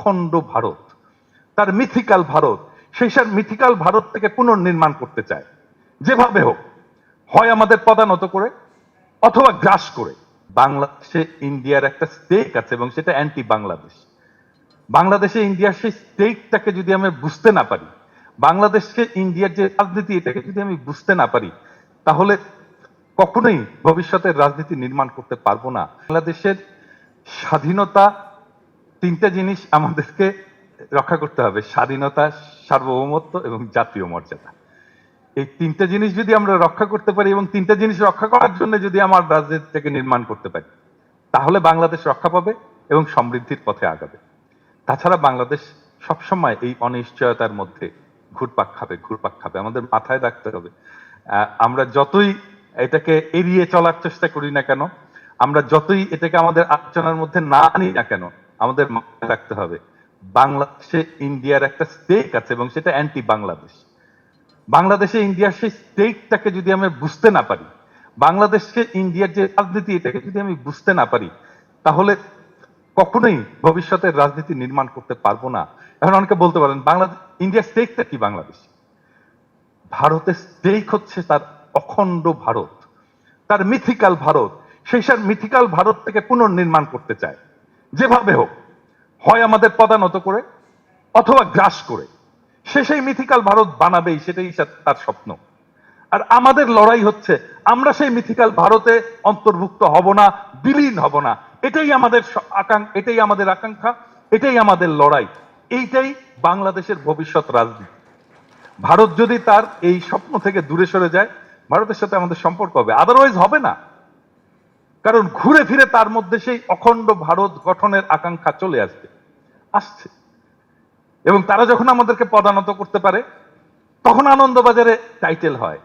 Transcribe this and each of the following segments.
অখণ্ড ভারত, তার মিথিক্যাল ভারত, সেই সব মিথিক্যাল ভারত থেকে পুনর্নির্মাণ করতে চায়। যেভাবে হোক, হয় আমাদের পদানত করে, অথবা গ্রাস করে। বাংলাদেশে ইন্ডিয়ার একটা স্টেক আছে এবং সেটা অ্যান্টি বাংলাদেশ বাংলাদেশে ইন্ডিয়ার সেই স্টেটটাকে যদি আমি বুঝতে না পারি, বাংলাদেশকে ইন্ডিয়ার যে রাজনীতি এটাকে যদি আমি বুঝতে না পারি, তাহলে কখনোই ভবিষ্যতের রাজনীতি নির্মাণ করতে পারব না। বাংলাদেশের স্বাধীনতা তিনটা জিনিস আমাদেরকে রক্ষা করতে হবে, স্বাধীনতা, সার্বভৌমত্ব এবং জাতীয় মর্যাদা। এই তিনটা জিনিস যদি আমরা রক্ষা করতে পারি এবং তিনটা জিনিস রক্ষা করার জন্য যদি আমার রাজনীতিটাকে নির্মাণ করতে পারি, তাহলে বাংলাদেশ রক্ষা পাবে এবং সমৃদ্ধির পথে আগাবে। তাছাড়া বাংলাদেশ সবসময় এই অনিশ্চয়তার মধ্যে ঘুরপাক খাবে ঘুরপাক খাবে। আমাদের মাথায় রাখতে হবে। আমরা যতই এটাকে এড়িয়ে চলার চেষ্টা করি না কেন, আমরা যতই এটাকে আমাদের আলোচনার মধ্যে না আনি না কেন আমাদের মাথায় রাখতে হবে। বাংলাদেশে ইন্ডিয়ার একটা স্টেক আছে এবং সেটা অ্যান্টি বাংলাদেশ বাংলাদেশে ইন্ডিয়ার সেই স্টেটটাকে যদি আমি বুঝতে না পারি, বাংলাদেশে ইন্ডিয়ার যে রাজনীতি এটাকে যদি আমি বুঝতে না পারি, তাহলে কখনোই ভবিষ্যতের রাজনীতি নির্মাণ করতে পারব না। এখন অনেকে বলতে পারেন বাংলাদেশ ইন্ডিয়ার স্টেকটা কি বাংলাদেশ? ভারতের স্টেক হচ্ছে তার অখণ্ড ভারত, তার মিথিক্যাল ভারত। সেই সব মিথিক্যাল ভারত থেকে পুনর্নির্মাণ করতে চায়। যেভাবে হোক, হয় আমাদের পদানত করে অথবা গ্রাস করে, সে সেই মিথিক্যাল ভারত বানাবেই, সেটাই তার স্বপ্ন। আর আমাদের লড়াই হচ্ছে, আমরা সেই মিথিক্যাল ভারতে অন্তর্ভুক্ত হব না, বিলীন হব না। এটাই আমাদের এটাই আমাদের আকাঙ্ক্ষা, এটাই আমাদের লড়াই। এইটাই বাংলাদেশের ভবিষ্যৎ রাজনীতি। ভারত যদি তার এই স্বপ্ন থেকে দূরে সরে যায়, ভারতের সাথে আমাদের সম্পর্ক হবে। আদারওয়াইজ হবে না। কারণ ঘুরে ফিরে তার মধ্যে সেই অখণ্ড ভারত গঠনের আকাঙ্ক্ষা চলে আসবে আসছে। এবং তারা যখন আমাদেরকে পদানত করতে পারে, তখন আনন্দবাজারে টাইটেল হয়।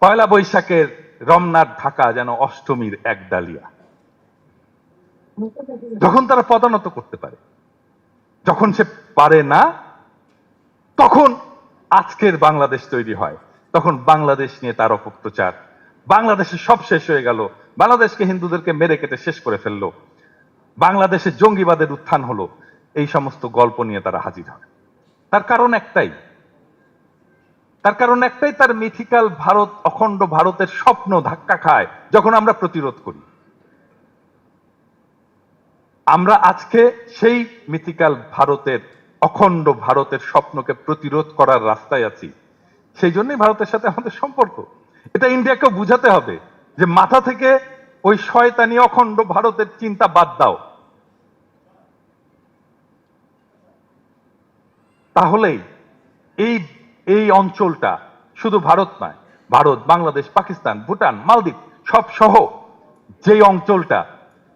পয়লা বৈশাখের রমনার ঢাকা যেন অষ্টমীর এক ডালিয়া। যখন তারা পদানত করতে পারে, যখন সে পারে না, তখন আজকের বাংলাদেশ তৈরি হয়। তখন বাংলাদেশ নিয়ে তার অপপ্রচার বাংলাদেশে সব শেষ হয়ে গেল। বাংলাদেশকে হিন্দুদেরকে মেরে কেটে শেষ করে ফেলল। বাংলাদেশে জঙ্গিবাদের উত্থান হলো। এই সমস্ত গল্প নিয়ে তারা হাজির হয়। তার কারণ একটাই। তার কারণ একটাই, তার মিথিক্যাল ভারত, অখণ্ড ভারতের স্বপ্ন ধাক্কা খায় যখন আমরা প্রতিরোধ করি। আমরা আজকে সেই মিথিক্যাল ভারতের, অখণ্ড ভারতের স্বপ্নকে প্রতিরোধ করার রাস্তায় আছি। সেই জন্যই ভারতের সাথে আমাদের সম্পর্ক। এটা ইন্ডিয়াকে বুঝাতে হবে যে মাথা থেকে ওই শয়তানি অখণ্ড ভারতের চিন্তা বাদ দাও। তাহলেই এই এই অঞ্চলটা শুধু ভারত নয়, ভারত, বাংলাদেশ, পাকিস্তান, ভুটান, মালদ্বীপ, সব সহ যে অঞ্চলটা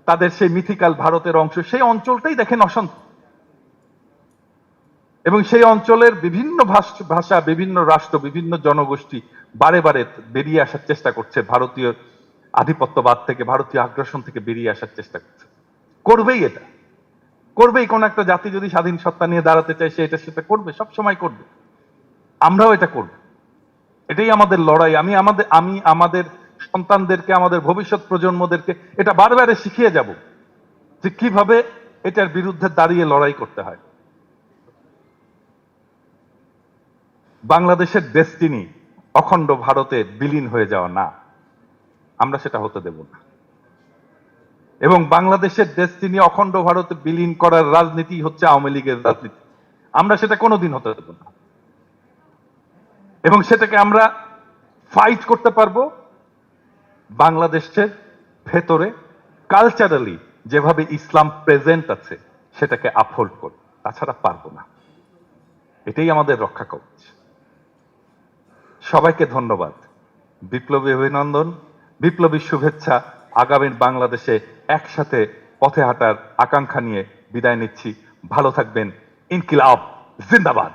তাদের সেই মিথিক্যাল ভারতের অংশ, সেই অঞ্চলটাই দেখেন অশান্ত। এবং সেই অঞ্চলের বিভিন্ন ভাষ- বিভিন্ন রাষ্ট্র, বিভিন্ন জনগোষ্ঠী বারে বারে বেরিয়ে আসার চেষ্টা করছে। ভারতীয় আধিপত্যবাদ থেকে, ভারতীয় আগ্রাসন থেকে বেরিয়ে আসার চেষ্টা করছে। করবেই এটা। করবেই। কোন একটা জাতি যদি স্বাধীন সত্তা নিয়ে দাঁড়াতে চায়, সে এটা, সেটা করবে, সব সময় করবে। আমরাও এটা করব। এটাই আমাদের লড়াই। আমি আমাদের আমি আমাদের সন্তানদেরকে, আমাদের ভবিষ্যৎ প্রজন্মদেরকে এটা বারবারে শিখিয়ে যাব যে কীভাবে এটার বিরুদ্ধে দাঁড়িয়ে লড়াই করতে হয়। বাংলাদেশের ডেস্টিনি অখণ্ড ভারতে বিলীন হয়ে যাওয়া না। আমরা সেটা হতে দেব না। এবং বাংলাদেশের ডেস্টিনি অখণ্ড ভারতে বিলীন করার রাজনীতি হচ্ছে আওয়ামী লীগের রাজনীতি। আমরা সেটা কোনোদিন হতে দেব না। এবং সেটাকে আমরা ফাইট করতে পারব বাংলাদেশের ভেতরে কালচারালি যেভাবে ইসলাম প্রেজেন্ট আছে, সেটাকে আপহোল্ড করে তাছাড়া পারব না। এটাই আমাদের রক্ষা কবচ। সবাইকে ধন্যবাদ। বিপ্লবী অভিনন্দন, বিপ্লবী শুভেচ্ছা, আগামীর বাংলাদেশে একসাথে পথে হাঁটার আকাঙ্ক্ষা নিয়ে বিদায় নিচ্ছি। ভালো থাকবেন। ইনকিলাব, জিন্দাবাদ।